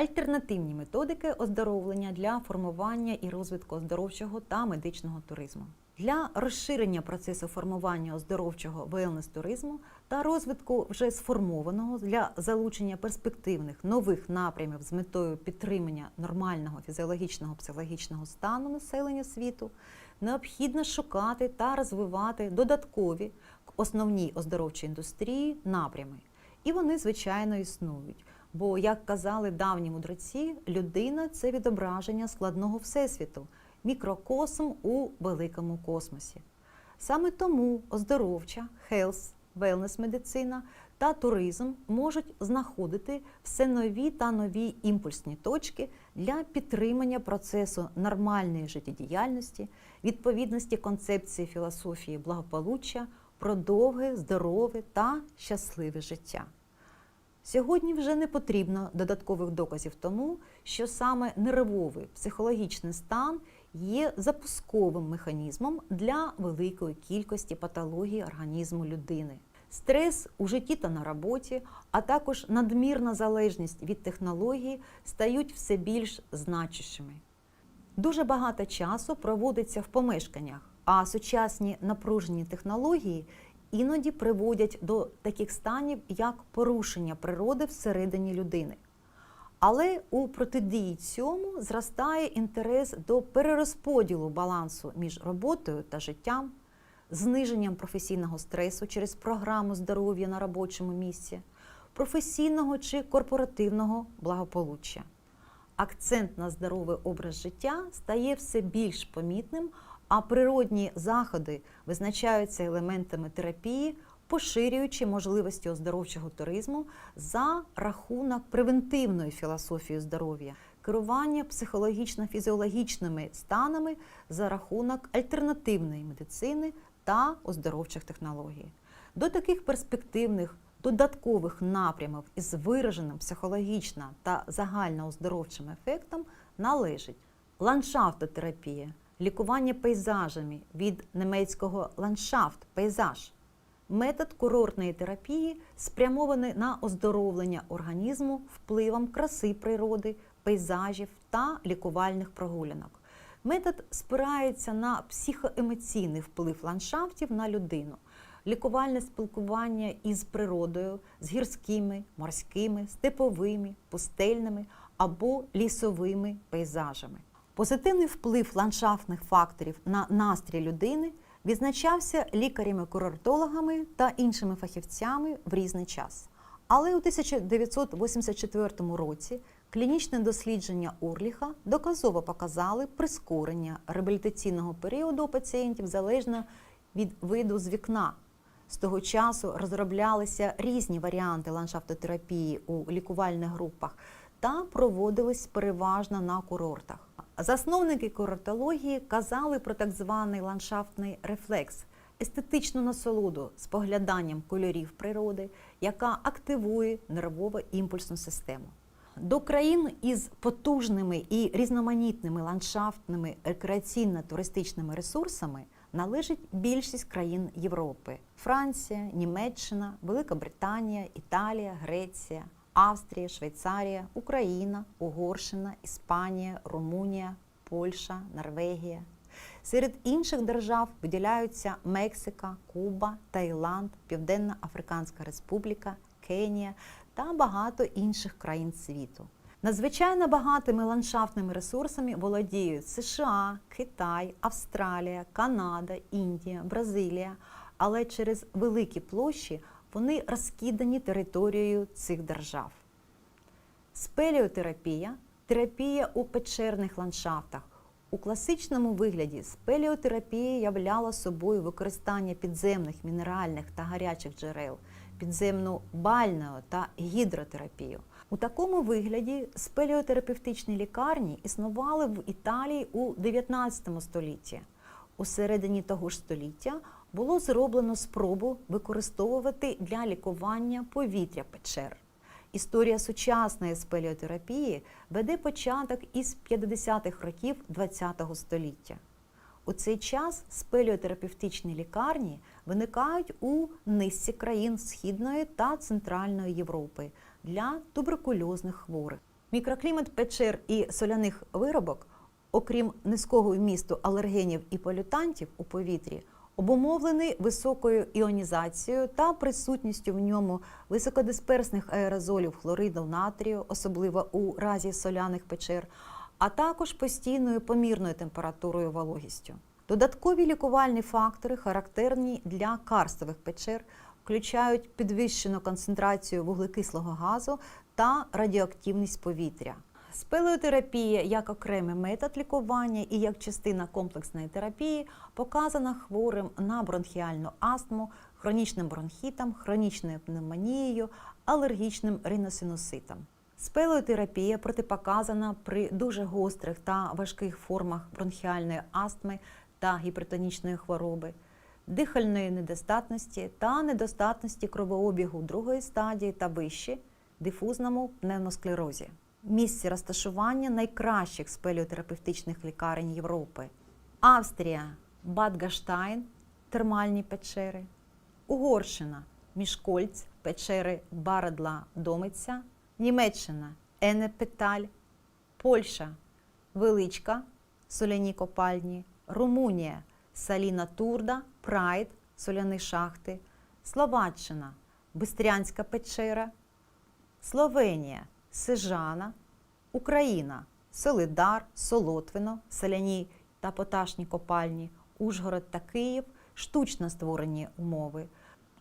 альтернативні методики оздоровлення для формування і розвитку оздоровчого та медичного туризму. Для розширення процесу формування оздоровчого велнес-туризму та розвитку вже сформованого для залучення перспективних нових напрямів з метою підтримання нормального фізіологічного психологічного стану населення світу, необхідно шукати та розвивати додаткові к основній оздоровчій індустрії напрями. І вони, звичайно, існують. Бо, як казали давні мудреці, людина це відображення складного всесвіту, мікрокосм у великому космосі. Саме тому оздоровча, хелс, велнес-медицина та туризм можуть знаходити все нові та нові імпульсні точки для підтримання процесу нормальної життєдіяльності, відповідності концепції філософії благополуччя, про довге, здорове та щасливе життя. Сьогодні вже не потрібно додаткових доказів тому, що саме нервовий психологічний стан є запусковим механізмом для великої кількості патологій організму людини. Стрес у житті та на роботі, а також надмірна залежність від технології стають все більш значущими. Дуже багато часу проводиться в помешканнях, а сучасні напружені технології іноді приводять до таких станів, як порушення природи всередині людини. Але у протидії цьому зростає інтерес до перерозподілу балансу між роботою та життям, зниженням професійного стресу через програму здоров'я на робочому місці, професійного чи корпоративного благополуччя. Акцент на здоровий образ життя стає все більш помітним, а природні заходи визначаються елементами терапії, поширюючи можливості оздоровчого туризму за рахунок превентивної філософії здоров'я, керування психологічно-фізіологічними станами за рахунок альтернативної медицини та оздоровчих технологій. До таких перспективних додаткових напрямів із вираженим психологічно та загальнооздоровчим ефектом належить ландшафтотерапія, лікування пейзажами від німецького ландшафт пейзаж. Метод курортної терапії спрямований на оздоровлення організму впливом краси природи, пейзажів та лікувальних прогулянок. Метод спирається на психоемоційний вплив ландшафтів на людину, лікувальне спілкування із природою, з гірськими, морськими, степовими, пустельними або лісовими пейзажами. Позитивний вплив ландшафтних факторів на настрій людини відзначався лікарями-курортологами та іншими фахівцями в різний час. Але у 1984 році клінічне дослідження Орліха доказово показали прискорення реабілітаційного періоду у пацієнтів залежно від виду з вікна. З того часу розроблялися різні варіанти ландшафтотерапії у лікувальних групах та проводились переважно на курортах. Засновники курортології казали про так званий ландшафтний рефлекс, естетичну насолоду спогляданням кольорів природи, яка активує нервово-імпульсну систему. До країн із потужними і різноманітними ландшафтними рекреаційно-туристичними ресурсами належить більшість країн Європи: Франція, Німеччина, Велика Британія, Італія, Греція. Австрія, Швейцарія, Україна, Угорщина, Іспанія, Румунія, Польща, Норвегія. Серед інших держав виділяються Мексика, Куба, Таїланд, Південна Африканська Республіка, Кенія та багато інших країн світу. Надзвичайно багатими ландшафтними ресурсами володіють США, Китай, Австралія, Канада, Індія, Бразилія, але через великі площі вони розкидані територією цих держав. Спеліотерапія терапія у печерних ландшафтах. У класичному вигляді спеліотерапія являла собою використання підземних мінеральних та гарячих джерел, підземну бальнео та гідротерапію. У такому вигляді спеліотерапевтичні лікарні існували в Італії у 19 столітті. У середині того ж століття було зроблено спробу використовувати для лікування повітря печер. Історія сучасної спеліотерапії веде початок із 50-х років ХХ століття. У цей час спеліотерапевтичні лікарні виникають у низці країн Східної та Центральної Європи для туберкульозних хворих. Мікроклімат печер і соляних виробок, окрім низького вмісту алергенів і полютантів у повітрі, обумовлений високою іонізацією та присутністю в ньому високодисперсних аерозолів хлориду натрію, особливо у разі соляних печер, а також постійною помірною температурою вологістю. Додаткові лікувальні фактори, характерні для карстових печер, включають підвищену концентрацію вуглекислого газу та радіоактивність повітря. Спелеотерапія як окремий метод лікування і як частина комплексної терапії показана хворим на бронхіальну астму, хронічним бронхітом, хронічною пневмонією, алергічним риносинуситом. Спелеотерапія протипоказана при дуже гострих та важких формах бронхіальної астми та гіпертонічної хвороби, дихальної недостатності та недостатності кровообігу другої стадії та вище, дифузному пневмосклерозі. Місце розташування найкращих спелеотерапевтичних лікарень Європи. Австрія, Бадгаштайн, термальні печери, Угорщина, Мішкольц, печери Барадла Домиця, Німеччина, Енепеталь, Польща, Величка, соляні копальні, Румунія, Саліна Турда, Прайд, соляні шахти, Словаччина, Бистрянська печера, Словенія, Сижана, Україна, Солидар, Солотвино, Соляні та поташні копальні, Ужгород та Київ, штучно створені умови,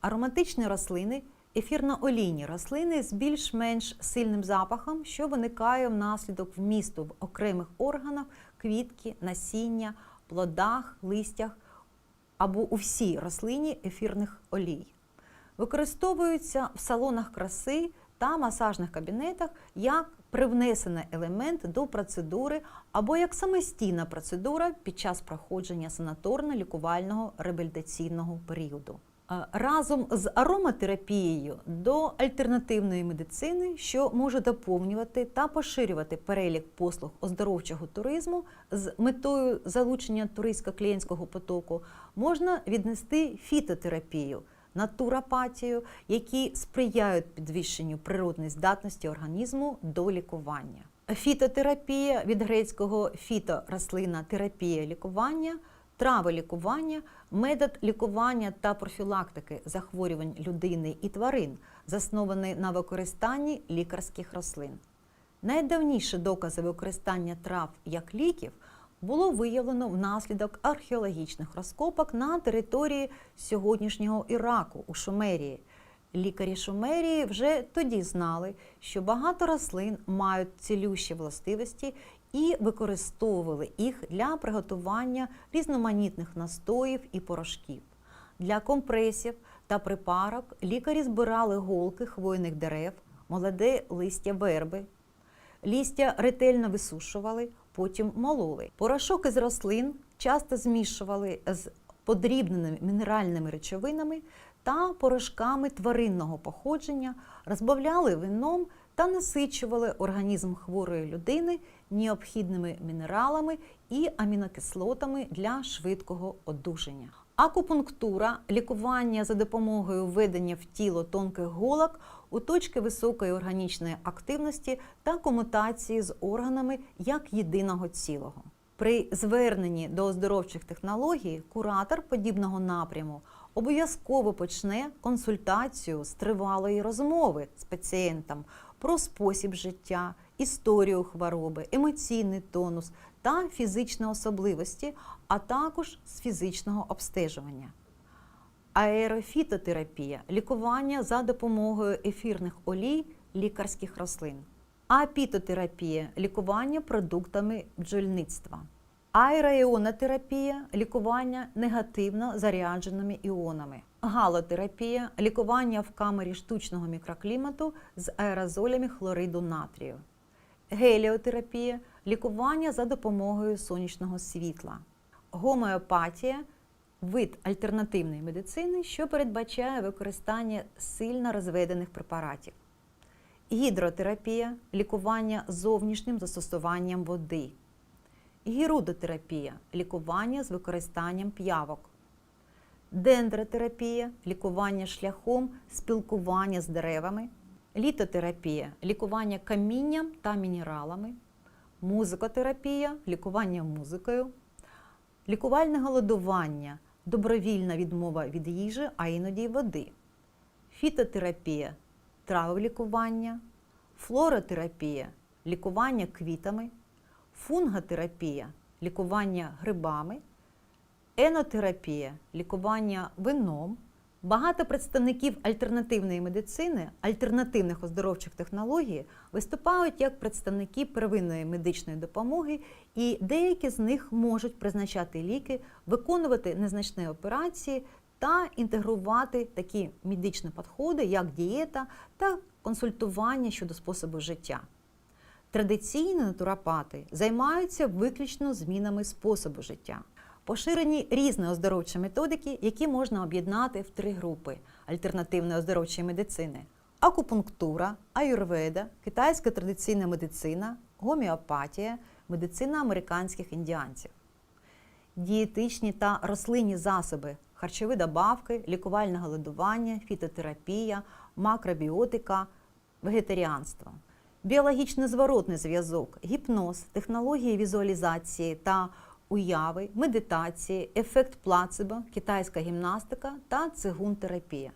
ароматичні рослини, ефірно-олійні рослини з більш-менш сильним запахом, що виникає внаслідок вмісту в окремих органах квітки, насіння, плодах, листях або у всій рослині ефірних олій. Використовуються в салонах краси та масажних кабінетах як привнесений елемент до процедури або як самостійна процедура під час проходження санаторно-лікувального реабілітаційного періоду. Разом з ароматерапією до альтернативної медицини, що може доповнювати та поширювати перелік послуг оздоровчого туризму з метою залучення туристсько-клієнтського потоку, можна віднести фітотерапію натуропатію, які сприяють підвищенню природної здатності організму до лікування. Фітотерапія від грецького фіто рослина терапія лікування, трави лікування, метод лікування та профілактики захворювань людини і тварин, заснований на використанні лікарських рослин. Найдавніші докази використання трав як ліків було виявлено внаслідок археологічних розкопок на території сьогоднішнього Іраку у Шумерії. Лікарі Шумерії вже тоді знали, що багато рослин мають цілющі властивості і використовували їх для приготування різноманітних настоїв і порошків. Для компресів та припарок лікарі збирали голки хвойних дерев, молоде листя верби, лістя ретельно висушували, потім мололи. Порошок із рослин часто змішували з подрібненими мінеральними речовинами та порошками тваринного походження, розбавляли вином та насичували організм хворої людини необхідними мінералами і амінокислотами для швидкого одужання. Акупунктура лікування за допомогою введення в тіло тонких голок у точки високої органічної активності та комутації з органами як єдиного цілого. При зверненні до оздоровчих технологій куратор подібного напряму обов'язково почне консультацію з тривалої розмови з пацієнтом про спосіб життя, історію хвороби, емоційний тонус та фізичні особливості, а також з фізичного обстежування. Аерофітотерапія лікування за допомогою ефірних олій лікарських рослин. Апітотерапія лікування продуктами бджольництва. Аероіонотерапія лікування негативно зарядженими іонами. Галотерапія лікування в камері штучного мікроклімату з аерозолями хлориду натрію. Геліотерапія лікування за допомогою сонячного світла. Гомеопатія вид альтернативної медицини, що передбачає використання сильно розведених препаратів. Гідротерапія лікування зовнішнім застосуванням води. Гірудотерапія лікування з використанням п'явок. Дендротерапія лікування шляхом спілкування з деревами. літотерапія лікування камінням та мінералами, музикотерапія лікування музикою, лікувальне голодування, добровільна відмова від їжі, а іноді води, фітотерапія траволікування, флоротерапія лікування квітами, фунготерапія лікування грибами, енотерапія лікування вином. Багато представників альтернативної медицини, альтернативних оздоровчих технологій виступають як представники первинної медичної допомоги, і деякі з них можуть призначати ліки, виконувати незначні операції та інтегрувати такі медичні підходи, як дієта та консультування щодо способу життя. Традиційні натуропати займаються виключно змінами способу життя. Поширені різні оздоровчі методики, які можна об'єднати в три групи альтернативної оздоровчої медицини: акупунктура, аюрведа, китайська традиційна медицина, гомеопатія, медицина американських індіанців, дієтичні та рослинні засоби, харчові добавки, лікувальне голодування, фітотерапія, макробіотика, вегетаріанство. Біологічний зворотний зв'язок, гіпноз, технології візуалізації та уяви, медитації, ефект плацебо, китайська гімнастика та цигун-терапія.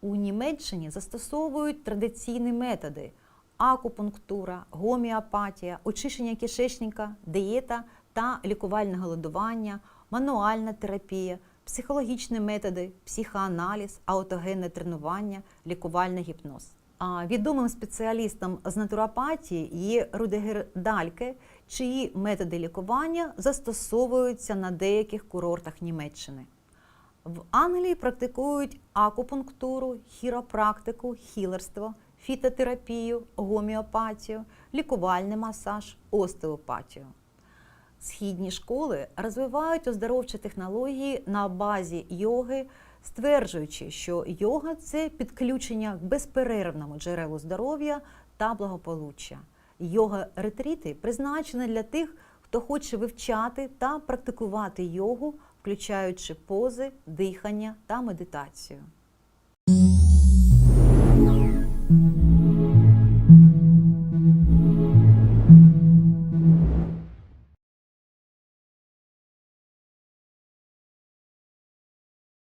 У Німеччині застосовують традиційні методи акупунктура, гомеопатія, очищення кишечника, дієта та лікувальне голодування, мануальна терапія, психологічні методи, психоаналіз, аутогенне тренування, лікувальний гіпноз. Відомим спеціалістом з натуропатії є Рудегер Дальке, чиї методи лікування застосовуються на деяких курортах Німеччини. В Англії практикують акупунктуру, хіропрактику, хілерство, фітотерапію, гомеопатію, лікувальний масаж, остеопатію. Східні школи розвивають оздоровчі технології на базі йоги, стверджуючи, що йога це підключення к безперервному джерелу здоров'я та благополуччя. Йога-ретріти призначені для тих, хто хоче вивчати та практикувати йогу, включаючи пози, дихання та медитацію.